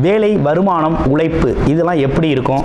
வேலை வருமானம் உழைப்பு இதெல்லாம் எப்படி இருக்கும்?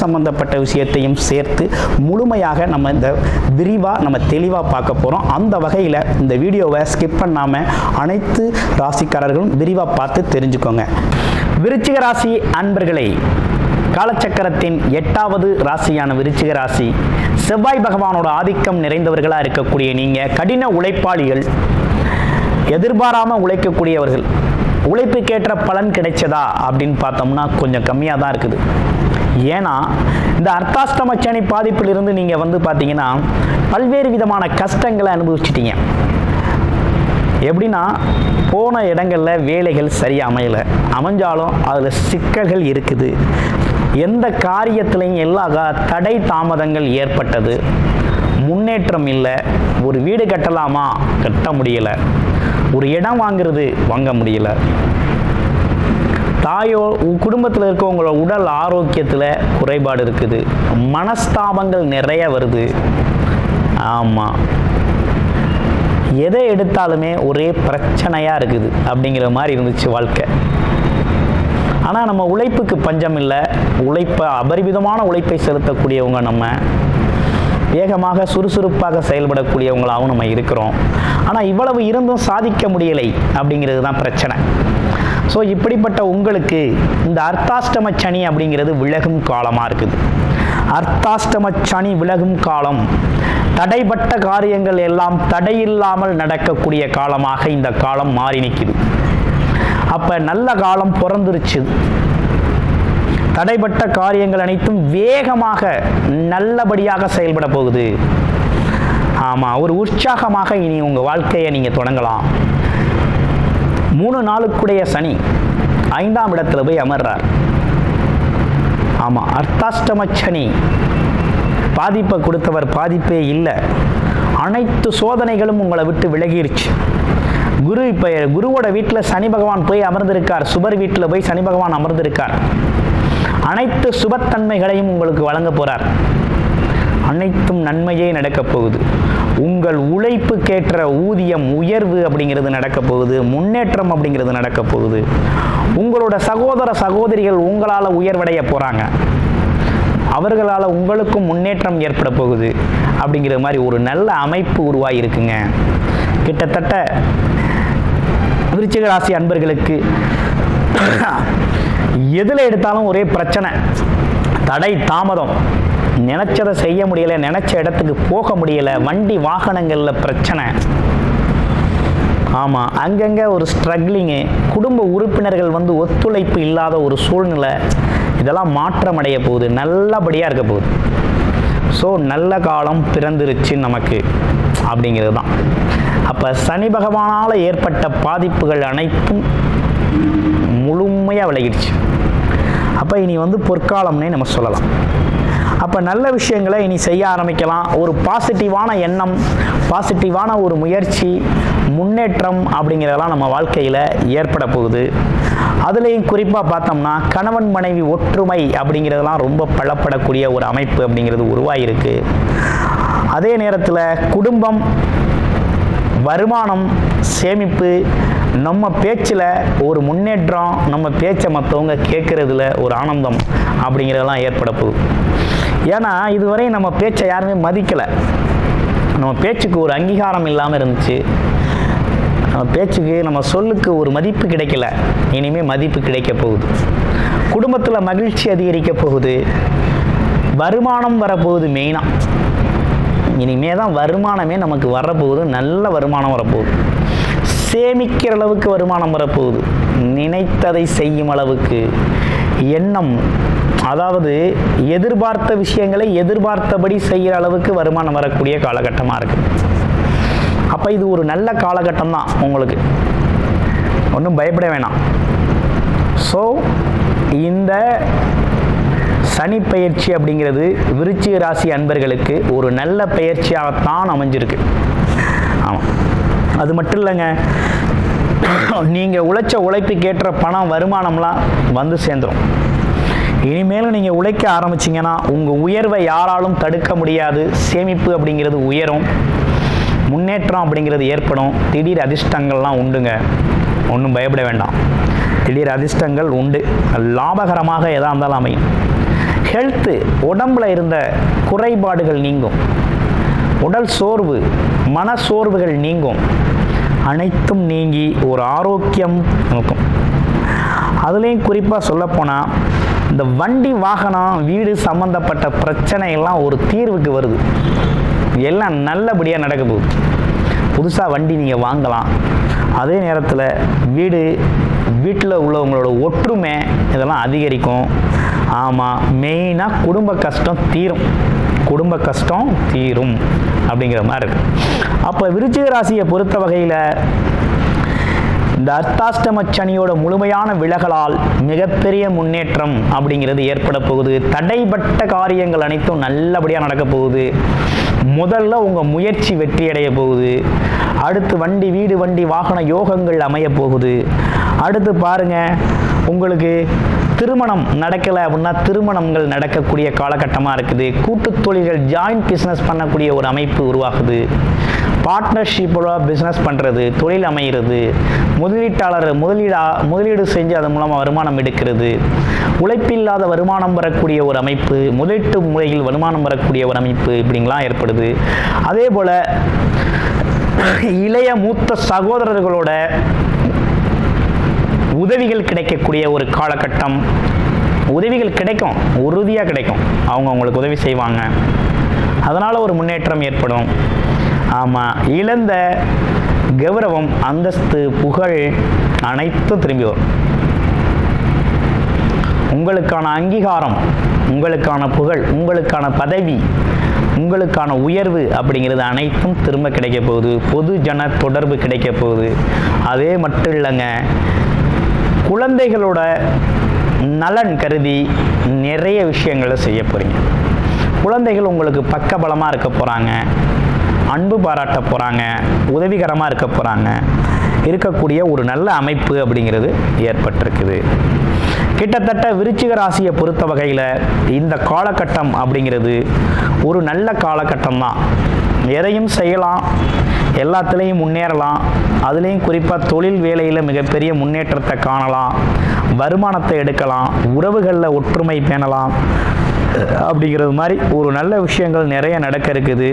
சம்பந்தப்பட்ட விஷயத்தையும் சேர்த்து முழுமையாக நம்ம இந்த விரிவாக நம்ம தெளிவாக பார்க்க போகிறோம் அந்த வகையில் இந்த வீடியோவை ஸ்கிப் பண்ணாமல் அனைத்து ராசிக்காரர்களும் விரிவாக பார்த்து தெரிஞ்சுக்கோங்க. விருச்சிக ராசி அன்பர்களை காலச்சக்கரத்தின் எட்டாவது ராசியான விருச்சிக ராசி செவ்வாய் பகவானோட ஆதிக்கம் நிறைந்தவர்களாக இருக்கக்கூடிய நீங்கள் கடின உழைப்பாளிகள் எதிர்பாராமல் உழைக்கக்கூடியவர்கள் உழைப்புக்கேற்ற பலன் கிடைச்சதா அப்படின்னு பார்த்தோம்னா கொஞ்சம் கம்மியாக தான் இருக்குது. ஏன்னா இந்த அர்த்தாஷ்டம சனி பாதிப்பிலிருந்து நீங்கள் வந்து பார்த்தீங்கன்னா பல்வேறு விதமான கஷ்டங்களை அனுபவிச்சிட்டீங்க. எப்படின்னா போன இடங்களில் வேலைகள் சரியாக அமையலை. அமைஞ்சாலும் அதில் சிக்கல்கள் இருக்குது. எந்த காரியத்திலையும் எல்லா தடை தாமதங்கள் ஏற்பட்டது. முன்னேற்றம் இல்லை. ஒரு வீடு கட்டலாமா? கட்ட முடியலை. ஒரு இடம் வாங்குறது வாங்க முடியலை. தாயோ குடும்பத்தில் இருக்கவங்களோட உடல் ஆரோக்கியத்தில் குறைபாடு இருக்குது. மனஸ்தாபங்கள் நிறைய வருது. ஆமாம் எதை எடுத்தாலுமே ஒரே பிரச்சனையாக இருக்குது அப்படிங்கிற மாதிரி இருந்துச்சு வாழ்க்கை. ஆனால் நம்ம உழைப்புக்கு பஞ்சம் இல்லை. உழைப்பை அபரிமிதமான உழைப்பை செலுத்தக்கூடியவங்க நம்ம. வேகமாக சுறுசுறுப்பாக செயல்படக்கூடியவங்களாகவும் நம்ம இருக்கிறோம். ஆனால் இவ்வளவு இருந்தும் சாதிக்க முடியலை அப்படிங்கிறது தான் பிரச்சனை. ஸோ இப்படிப்பட்ட உங்களுக்கு இந்த அர்த்தாஷ்டம சனி அப்படிங்கிறது விலகும் காலமாக இருக்குது. அர்த்தாஷ்டம சனி விலகும் காலம். தடைப்பட்ட காரியங்கள் எல்லாம் தடையில்லாமல் நடக்கக்கூடிய காலமாக இந்த காலம் மாறி நிற்குது அப்போ நல்ல காலம் பிறந்துருச்சு. தடைப்பட்ட காரியங்கள் அனைத்தும் வேகமாக நல்லபடியாக செயல்பட போகுது. ஆமாம் ஒரு உற்சாகமாக இனி உங்கள் வாழ்க்கையை நீங்கள் தொடங்கலாம். மூணு நாளுக்குடைய சனி ஐந்தாம் இடத்துல போய் அமர்றார். ஆமாம் அர்த்தாஷ்டம சனி. பாதிப்பை கொடுத்தவர் பாதிப்பே இல்லை. அனைத்து சோதனைகளும் உங்களை விட்டு விலகிருச்சு. குரு இப்போ குருவோட வீட்டில் சனி பகவான் போய் அமர்ந்திருக்கார். சுபர் வீட்டில் போய் சனி பகவான் அமர்ந்திருக்கார். அனைத்து சுபத்தன்மைகளையும் உங்களுக்கு வழங்க போகிறார் அனைத்தும் நன்மையே நடக்கப் போகுது. உங்கள் உழைப்புக்கேற்ற ஊதியம் உயர்வு அப்படிங்கிறது நடக்கப் போகுது. முன்னேற்றம் அப்படிங்கிறது நடக்கப் போகுது. உங்களோட சகோதர சகோதரிகள் உங்களால் உயர்வடைய போகிறாங்க அவர்களால் உங்களுக்கும் முன்னேற்றம் ஏற்பட போகுது அப்படிங்கிற மாதிரி ஒரு நல்ல அமைப்பு உருவாகிருக்குங்க கிட்டத்தட்ட விருச்சிக ராசி அன்பர்களுக்கு எதில் எடுத்தாலும் ஒரே பிரச்சனை. தடை தாமதம். நினச்சதை செய்ய முடியலை நினச்ச இடத்துக்கு போக முடியலை வண்டி வாகனங்களில் பிரச்சனை. ஆமாம் அங்கங்கே ஒரு ஸ்ட்ரகிளிங்கு குடும்ப உறுப்பினர்கள் வந்து ஒத்துழைப்பு இல்லாத ஒரு சூழ்நிலை இதெல்லாம் மாற்றமடைய போகுது நல்லபடியாக இருக்க போகுது. ஸோ நல்ல காலம் பிறந்துருச்சு நமக்கு அப்படிங்கிறது தான் அப்போ சனி பகவானால் ஏற்பட்ட பாதிப்புகள் அனைத்தும் முழுமையாக விலகிடுச்சு. அப்போ இனி வந்து பொற்காலம்னே நம்ம சொல்லலாம். அப்போ நல்ல விஷயங்களை இனி செய்ய ஆரம்பிக்கலாம். ஒரு பாசிட்டிவான எண்ணம் பாசிட்டிவான ஒரு முயற்சி முன்னேற்றம் அப்படிங்கிறதெல்லாம் நம்ம வாழ்க்கையில் ஏற்பட போகுது. அதுலேயும் குறிப்பாக பார்த்தோம்னா கணவன் மனைவி ஒற்றுமை அப்படிங்கிறதெல்லாம் ரொம்ப பலப்படக்கூடிய ஒரு அமைப்பு அப்படிங்கிறது உருவாகிருக்கு அதே நேரத்தில் குடும்பம் வருமானம் சேமிப்பு நம்ம பேச்சில் ஒரு முன்னேற்றம் நம்ம பேச்சை மற்றவங்க கேட்குறதுல ஒரு ஆனந்தம் அப்படிங்கிறதெல்லாம் ஏற்பட போகுது. ஏன்னா இதுவரை நம்ம பேச்சை யாருமே மதிக்கலை. நம்ம பேச்சுக்கு ஒரு அங்கீகாரம் இல்லாமல் இருந்துச்சு. நம்ம பேச்சுக்கு நம்ம சொல்லுக்கு ஒரு மதிப்பு கிடைக்கல. இனிமேல் மதிப்பு கிடைக்க போகுது. குடும்பத்தில் மகிழ்ச்சி அதிகரிக்க போகுது. வருமானம் வரப்போகுது மெயினாக இனிமே தான் வருமானமே நமக்கு வரப்போகுது. நல்ல வருமானம் வரப்போகுது. சேமிக்கிற அளவுக்கு வருமானம் வரப்போகுது. நினைத்ததை செய்யும் அளவுக்கு எண்ணம் அதாவது எதிர்பார்த்த விஷயங்களை எதிர்பார்த்தபடி செய்கிற அளவுக்கு வருமானம் வரக்கூடிய காலகட்டமாக இருக்குது அப்போ இது ஒரு நல்ல காலகட்டம் தான் உங்களுக்கு. ஒன்றும் பயப்பட வேணாம். ஸோ இந்த சனி பயிற்சி அப்படிங்கிறது விருச்சிக ராசி அன்பர்களுக்கு ஒரு நல்ல பயிற்சியாகத்தான் அமைஞ்சிருக்கு. ஆமாம் அது மட்டும் இல்லைங்க. நீங்கள் உழைச்ச உழைப்புக்கேற்ற பணம் வருமானம்லாம் வந்து சேர்ந்துடும் இனிமேலும் நீங்கள் உழைக்க ஆரம்பிச்சிங்கன்னா உங்கள் உயர்வை யாராலும் தடுக்க முடியாது. சேமிப்பு அப்படிங்கிறது உயரும். முன்னேற்றம் அப்படிங்கிறது ஏற்படும். திடீர் அதிர்ஷ்டங்கள்லாம் உண்டுங்க. ஒன்றும் பயப்பட வேண்டாம். திடீர் அதிர்ஷ்டங்கள் உண்டு. லாபகரமாக எதாக இருந்தாலும் அமையும். ஹெல்த்து உடம்புல இருந்த குறைபாடுகள் நீங்கும். உடல் சோர்வு மன சோர்வுகள் நீங்கும். அனைத்தும் நீங்கி ஒரு ஆரோக்கியம் இருக்கும் அதுலேயும் குறிப்பாக சொல்லப்போனால் இந்த வண்டி வாகனம் வீடு சம்மந்தப்பட்ட பிரச்சனைகள்லாம் ஒரு தீர்வுக்கு வருது. எல்லாம் நல்லபடியாக நடக்க போகுது. புதுசாக வண்டி நீங்கள் வாங்கலாம். அதே நேரத்தில் வீடு வீட்டில் உள்ளவங்களோட ஒற்றுமை இதெல்லாம் அதிகரிக்கும். ஆமாம் மெயினாக குடும்ப கஷ்டம் தீரும். குடும்ப கஷ்டம் தீரும் அப்படிங்கிற மாதிரி இருக்கு. அப்போ விருச்சிக ராசியை பொறுத்த வகையில் இந்த அர்த்தாஷ்டம சனியோட முழுமையான விலகலால் மிகப்பெரிய முன்னேற்றம் அப்படிங்கிறது ஏற்பட போகுது. தடைப்பட்ட காரியங்கள் அனைத்தும் நல்லபடியாக நடக்க போகுது. முதல்ல உங்கள் முயற்சி வெற்றி அடைய போகுது. அடுத்து வண்டி வீடு வண்டி வாகன யோகங்கள் அமைய போகுது. அடுத்து பாருங்க உங்களுக்கு திருமணம் நடக்கலை அப்படின்னா திருமணங்கள் நடக்கக்கூடிய காலகட்டமாக இருக்குது. கூட்டுத் தொழில்கள் ஜாயிண்ட் பிஸ்னஸ் பண்ணக்கூடிய ஒரு அமைப்பு உருவாகுது. பார்ட்னர்ஷிப்போட பிஸ்னஸ் பண்ணுறது தொழில் அமைகிறது முதலீட்டாளர் முதலீடா முதலீடு செஞ்சு அதன் மூலமாக வருமானம் எடுக்கிறது. உழைப்பில்லாத வருமானம் வரக்கூடிய ஒரு அமைப்பு முதலீட்டு முறையில் வருமானம் வரக்கூடிய ஒரு அமைப்பு இப்படிங்களாம் ஏற்படுது. அதே போல் இளைய மூத்த சகோதரர்களோட உதவிகள் கிடைக்கக்கூடிய ஒரு காலகட்டம். உதவிகள் கிடைக்கும் உறுதியாக கிடைக்கும். அவங்க அவங்களுக்கு உதவி செய்வாங்க. அதனால் ஒரு முன்னேற்றம் ஏற்படும். ஆமாம் இழந்த கௌரவம் அந்தஸ்து புகழ் அனைத்தும் திரும்பி வரும். உங்களுக்கான அங்கீகாரம் உங்களுக்கான புகழ் உங்களுக்கான பதவி உங்களுக்கான உயர்வு அப்படிங்கிறது அனைத்தும் திரும்ப கிடைக்க போகுது. பொது ஜன தொடர்பு கிடைக்க போகுது. அதே மட்டும் இல்லைங்க குழந்தைகளோட நலன் கருதி நிறைய விஷயங்களை செய்ய போகிறீங்க குழந்தைகள் உங்களுக்கு பக்கபலமாக இருக்க போகிறாங்க அன்பு பாராட்ட போகிறாங்க உதவிகரமாக இருக்க போகிறாங்க இருக்கக்கூடிய ஒரு நல்ல அமைப்பு அப்படிங்கிறது ஏற்பட்டிருக்குது. கிட்டத்தட்ட விருச்சிக ராசியை பொறுத்த வகையில் இந்த காலகட்டம் அப்படிங்கிறது ஒரு நல்ல காலகட்டம் தான் எதையும் செய்யலாம் எல்லாத்துலேயும் முன்னேறலாம். அதுலேயும் குறிப்பாக தொழில் வேலையில் மிகப்பெரிய முன்னேற்றத்தை காணலாம். வருமானத்தை எடுக்கலாம். உறவுகளில் ஒற்றுமை பேணலாம். அப்படிங்கிறது மாதிரி ஒரு நல்ல விஷயங்கள் நிறைய நடக்க இருக்குது.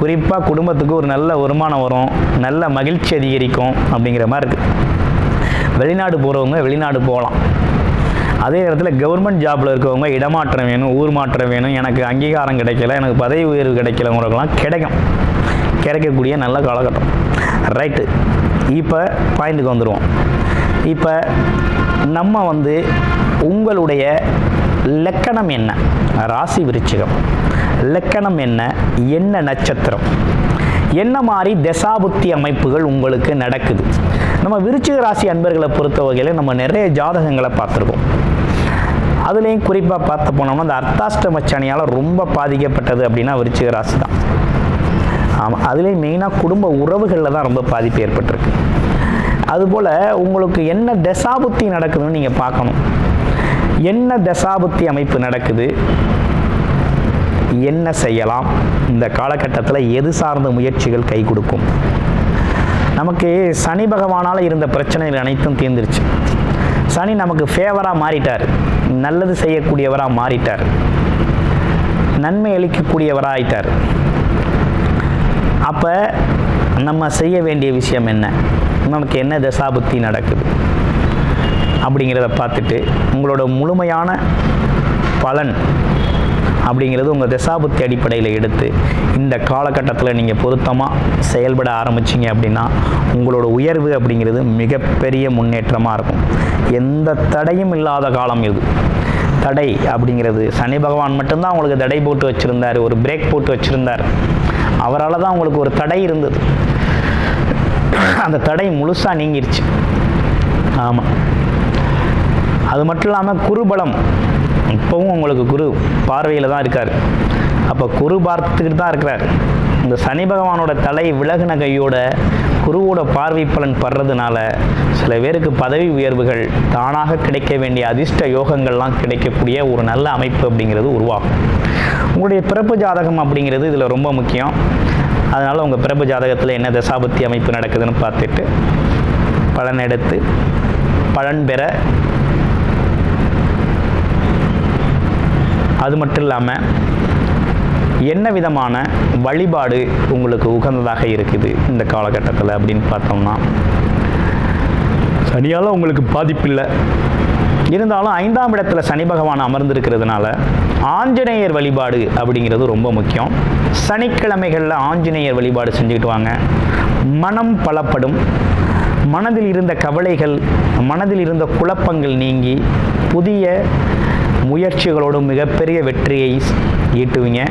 குறிப்பாக குடும்பத்துக்கு ஒரு நல்ல வருமானம் வரும். நல்ல மகிழ்ச்சி அதிகரிக்கும் அப்படிங்கிற மாதிரி இருக்குது வெளிநாடு போகிறவங்க வெளிநாடு போகலாம். அதே நேரத்தில் கவர்மெண்ட் ஜாப்பில் இருக்கவங்க இடமாற்றம் வேணும் ஊர் மாற்றம் வேணும். எனக்கு அங்கீகாரம் கிடைக்கல எனக்கு பதவி உயர்வு கிடைக்கலவங்களுக்கெல்லாம் கிடைக்கும். கிடைக்கக்கூடிய நல்ல காலகட்டம். ரைட்டு இப்போ பாயிண்ட்டுக்கு வந்துடுவோம் இப்போ நம்ம வந்து உங்களுடைய லக்கணம் என்ன? ராசி விருச்சிகம். லக்கணம் என்ன? என்ன நட்சத்திரம்? என்ன மாதிரி தசாபுத்தி அமைப்புகள் உங்களுக்கு நடக்குது? நம்ம விருச்சிக ராசி அன்பர்களை பொறுத்த வகையில் நம்ம நிறைய ஜாதகங்களை பார்த்துருக்கோம். அதுலேயும் குறிப்பாக பார்த்து போனோம்னா அந்த அர்த்தாஷ்டம சனியால் ரொம்ப பாதிக்கப்பட்டது அப்படின்னா விருச்சிக ராசி தான். ஆமாம் அதுலேயும் மெயினாக குடும்ப உறவுகளில் தான் ரொம்ப பாதிப்பு ஏற்பட்டிருக்கு. அதுபோல் உங்களுக்கு என்ன தசாபுத்தி நடக்குதுன்னு நீங்கள் பார்க்கணும். என்ன தசாபுத்தி அமைப்பு நடக்குது? என்ன செய்யலாம்? இந்த காலகட்டத்தில் எது சார்ந்த முயற்சிகள் கை கொடுக்கும்? நமக்கு சனி பகவானால் இருந்த பிரச்சனைகள் அனைத்தும் தீர்ந்துருச்சு. சனி நமக்கு ஃபேவராக மாறிட்டார். நல்லது செய்யக்கூடியவராக மாறிட்டார். நன்மை அளிக்கக்கூடியவராக ஆயிட்டார். அப்போ நம்ம செய்ய வேண்டிய விஷயம் என்ன? நமக்கு என்ன தசாபுத்தி நடக்குது? அப்படிங்கிறத பார்த்துட்டு உங்களோட முழுமையான பலன் அப்படிங்கிறது உங்கள் திசாபுத்தி அடிப்படையில் எடுத்து இந்த காலகட்டத்தில் நீங்கள் பொருத்தமாக செயல்பட ஆரம்பிச்சிங்க அப்படின்னா உங்களோட உயர்வு அப்படிங்கிறது மிகப்பெரிய முன்னேற்றமாக இருக்கும். எந்த தடையும் இல்லாத காலம் இது. தடை அப்படிங்கிறது சனி பகவான் மட்டும்தான் உங்களுக்கு தடை போட்டு வச்சுருந்தார் ஒரு பிரேக் போட்டு வச்சுருந்தார். அவரால் தான் உங்களுக்கு ஒரு தடை இருந்தது. அந்த தடை முழுசாக நீங்கிருச்சு. ஆமாம் அது மட்டும் இல்லாமல் குருபலம். இப்போவும் உங்களுக்கு குரு பார்வையில் தான் இருக்கார். அப்போ குரு பார்த்துக்கிட்டு தான் இருக்கிறார். இந்த சனி பகவானோட தலை விலகுன கையோட குருவோட பார்வை பலன் படுறதுனால சில பேருக்கு பதவி உயர்வுகள் தானாக கிடைக்க வேண்டிய அதிர்ஷ்ட யோகங்கள்லாம் கிடைக்கக்கூடிய ஒரு நல்ல அமைப்பு அப்படிங்கிறது உருவாகும். உங்களுடைய பிறப்பு ஜாதகம் அப்படிங்கிறது இதில் ரொம்ப முக்கியம். அதனால் உங்கள் பிறப்பு ஜாதகத்தில் என்ன தசாபத்தி அமைப்பு நடக்குதுன்னு பார்த்துட்டு பலன் எடுத்து பலன் பெற அது மட்டும் இல்லாமல் என்ன விதமான வழிபாடு உங்களுக்கு உகந்ததாக இருக்குது இந்த காலகட்டத்தில் அப்படின்னு பார்த்தோம்னா? சனியால் உங்களுக்கு பாதிப்பு இல்லை. இருந்தாலும் ஐந்தாம் இடத்துல சனி பகவான் அமர்ந்திருக்கிறதுனால ஆஞ்சநேயர் வழிபாடு அப்படிங்கிறது ரொம்ப முக்கியம். சனிக்கிழமைகளில் ஆஞ்சநேயர் வழிபாடு செஞ்சுக்கிட்டு வாங்க. மனம் பலப்படும். மனதில் இருந்த கவலைகள் மனதில் இருந்த குழப்பங்கள் நீங்கி புதிய முயற்சிகளோடு மிகப்பெரிய வெற்றியை ஈட்டுவீங்க.